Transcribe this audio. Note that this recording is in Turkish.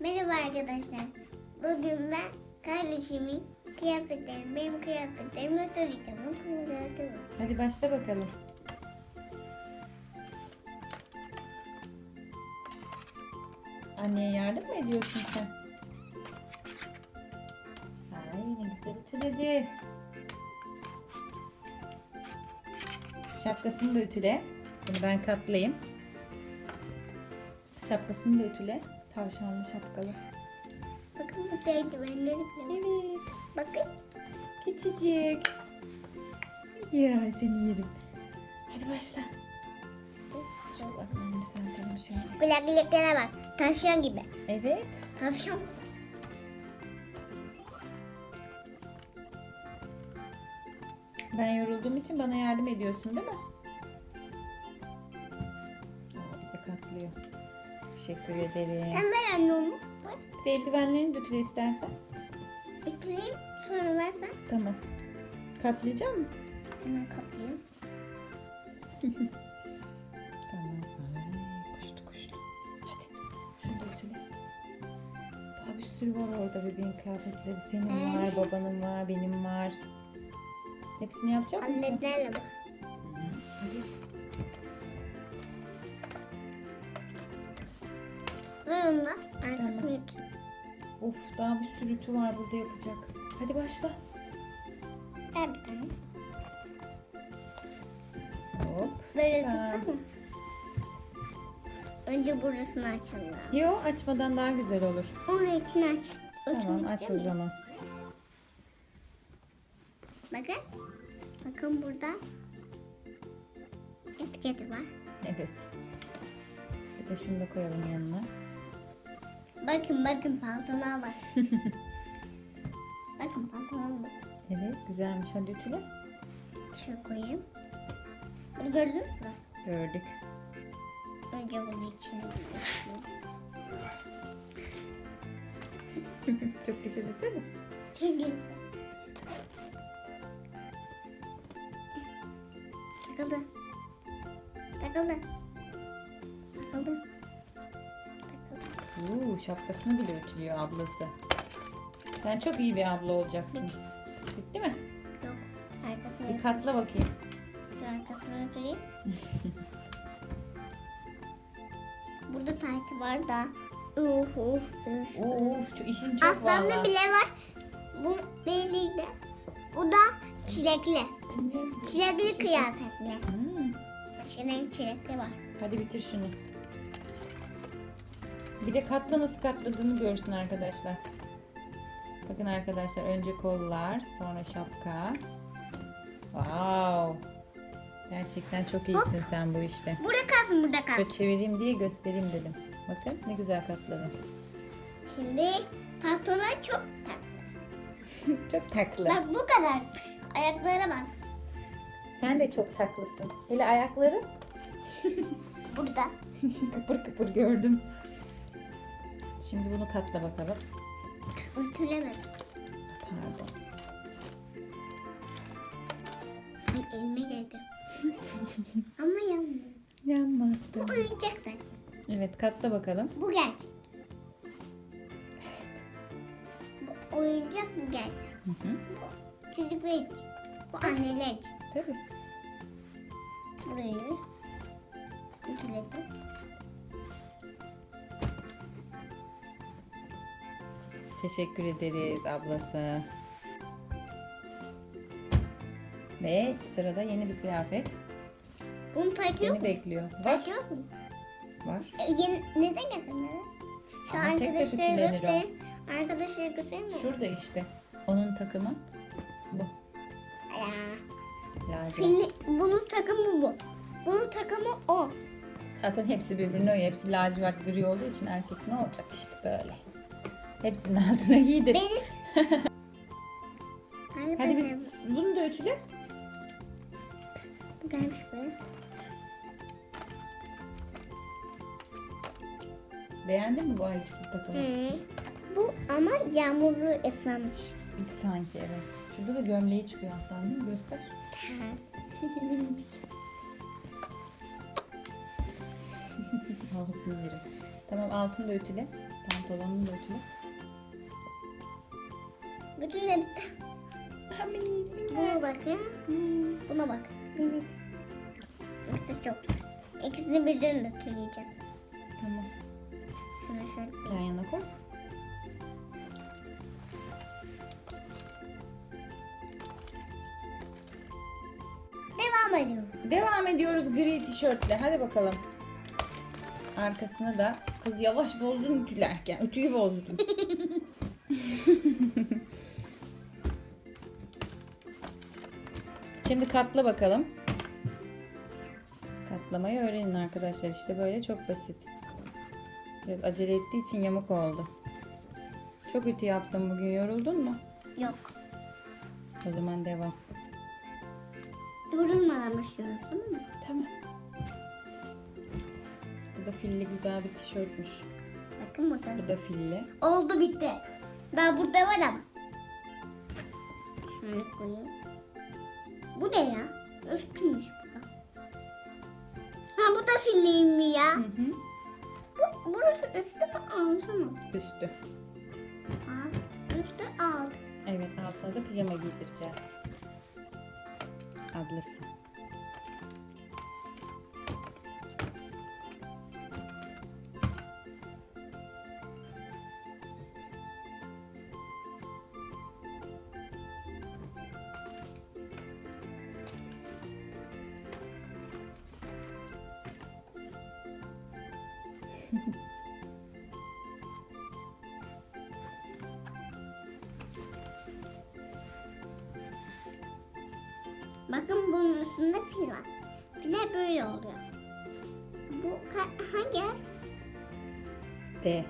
Merhaba arkadaşlar. Bugün ben kardeşimin kıyafetlerini, benim kıyafetlerimi gördüm. Hadi başla bakalım. Anneye yardım mı ediyorsun sen? Ay ne güzel ütüledi. Şapkasını da ütüle. Bunu ben katlayayım. Şapkasını da ütüle. Tavşanlı şapkalı. Bakın bu eldivenleri bile. Evet. Bakın. Küçücük. Ya seni yerim. Hadi başla. Kulaklarını düzeltelim şöyle. Kulaklıklara bak. Tavşan gibi. Evet. Tavşan. Ben yorulduğum için bana yardım ediyorsun değil mi? Aa, bir de katlıyor. Teşekkür ederim. Sen ver anne onu. Bir de eldivenlerini döküle istersen. Ekleyeyim. Sonra versen. Tamam. Katlayacak mı? Hemen kapayım. Tamam. Ay, koştu koştu. Hadi. Şunu da ütüle. Daha bir sürü var orada bebeğin kıyafetleri. Senin var, babanın var, benim var. Hepsini yapacak mısın? Annelerle bak. Hadi. Ver onu da. Arkasını yut. Of daha bir sürü ütü var burada yapacak. Hadi başla. Ver bir tane. Hop. Böyle tutsana. Önce burasını açalım. Yo açmadan daha güzel olur. Onun için aç. Tamam aç o zaman. Bakın. Bakın burada etiketi var. Evet. Bir de şunu da koyalım yanına. Bakın bakın pantolona bak. bakın pantolona bak. Evet güzelmiş. Hadi ütüle. Şöyle koyayım. Bunu gördünüz mü? Gördük. Önce bunu içine. Çok güzel desene. Çok güzel. Takıldı. Takıldı. Uuu şapkasını bile ütülüyor ablası. Sen çok iyi bir abla olacaksın. Bitti mi? Yok. Arkasını Bir katla bakayım. Şu arkasını öpeyim. Burada taytı var da. Uf uf uf. Uf işin çok Aslanlı vallahi. bile var. Bu değildi. Bu da çilekli. Çilekli kıyafetli. Hmm. Başka renk çilekli var. Hadi bitir şunu. Bir de katla nasıl katladığını görsün arkadaşlar. Bakın arkadaşlar önce kollar, sonra şapka. Wow. Gerçekten çok iyisin sen bu işte. Burada kalsın burada Şöyle kalsın. çevireyim diye göstereyim dedim. Bakın ne güzel katladım. Şimdi pantolon çok tatlı. çok taklı. Bak bu kadar. Ayaklara bak. Sen de çok taklısın. Hele ayakları Burada. kıpır kıpır gördüm. Şimdi bunu katla bakalım. Ütülemedim. Pardon. Ay elime geldi. Ama yanmıyor. Yanmaz. Bu oyuncak zaten. Evet katla bakalım. Bu gerçek. Bu oyuncak bu gerçek. Hı hı. Bu çocuklar için. Bu anneler için. Tabii. Burayı ütüledim. Teşekkür ederiz ablası. Ve sırada yeni bir kıyafet. Bunun taytı yok mu? bekliyor. Var. Yok mu? Var. E, yeni, neden getirmedin? Şu Ama tek tek arkadaşlara ütülenir o. göster. Arkadaşlara göstereyim mi? Şurada işte. Onun takımı bu. Ya. Lacivert. Fili, bunun takımı bu. Bunun takımı o. Zaten hepsi birbirine uyuyor. Hepsi lacivert gri olduğu için erkek ne olacak işte böyle. Hepsinin altına giydir. Benim. Hadi bir, bunu da ütüle. bu gelmiş böyle. Beğendin mi bu ayıcıklı takımı? He. Bu ama yağmurlu ıslanmış. Sanki evet. Şurada da gömleği çıkıyor alttan değil mi? Göster. Minicik. Ağzını. Tamam altını da ütüle. Pantolon pantolonunu da ütüle. Bütün hepsi. Buna bakın. Hmm, Buna bak. evet. İkisi çok güzel. İkisini birden de türleyeceğim. Tamam. Şunu şöyle. Yan yana koy. Devam ediyorum. Devam ediyoruz gri tişörtle. Hadi bakalım. Arkasını da kız yavaş bozdun ütülerken. Ütüyü bozdun. Şimdi katla bakalım. Katlamayı öğrenin arkadaşlar. İşte böyle çok basit. Biraz acele ettiği için yamuk oldu. Çok ütü yaptım bugün. Yoruldun mu? Yok. O zaman devam. Durulmadan başlıyoruz değil mi? Tamam. Bu da filli güzel bir tişörtmüş. Bakın burada. Bu da filli. Oldu bitti. Daha burada var ama. Şunu koyayım. Bu ne ya? Üstüymüş bu da. Ha bu da filiyim mi ya? Hı hı. Bu, burası üstü mü altı mı? Üstü. Alt, üstü alt. Evet altına da pijama giydireceğiz. Ablası. Bakın bunun üstünde fil var. Filler böyle oluyor. Bu hangi harf? D.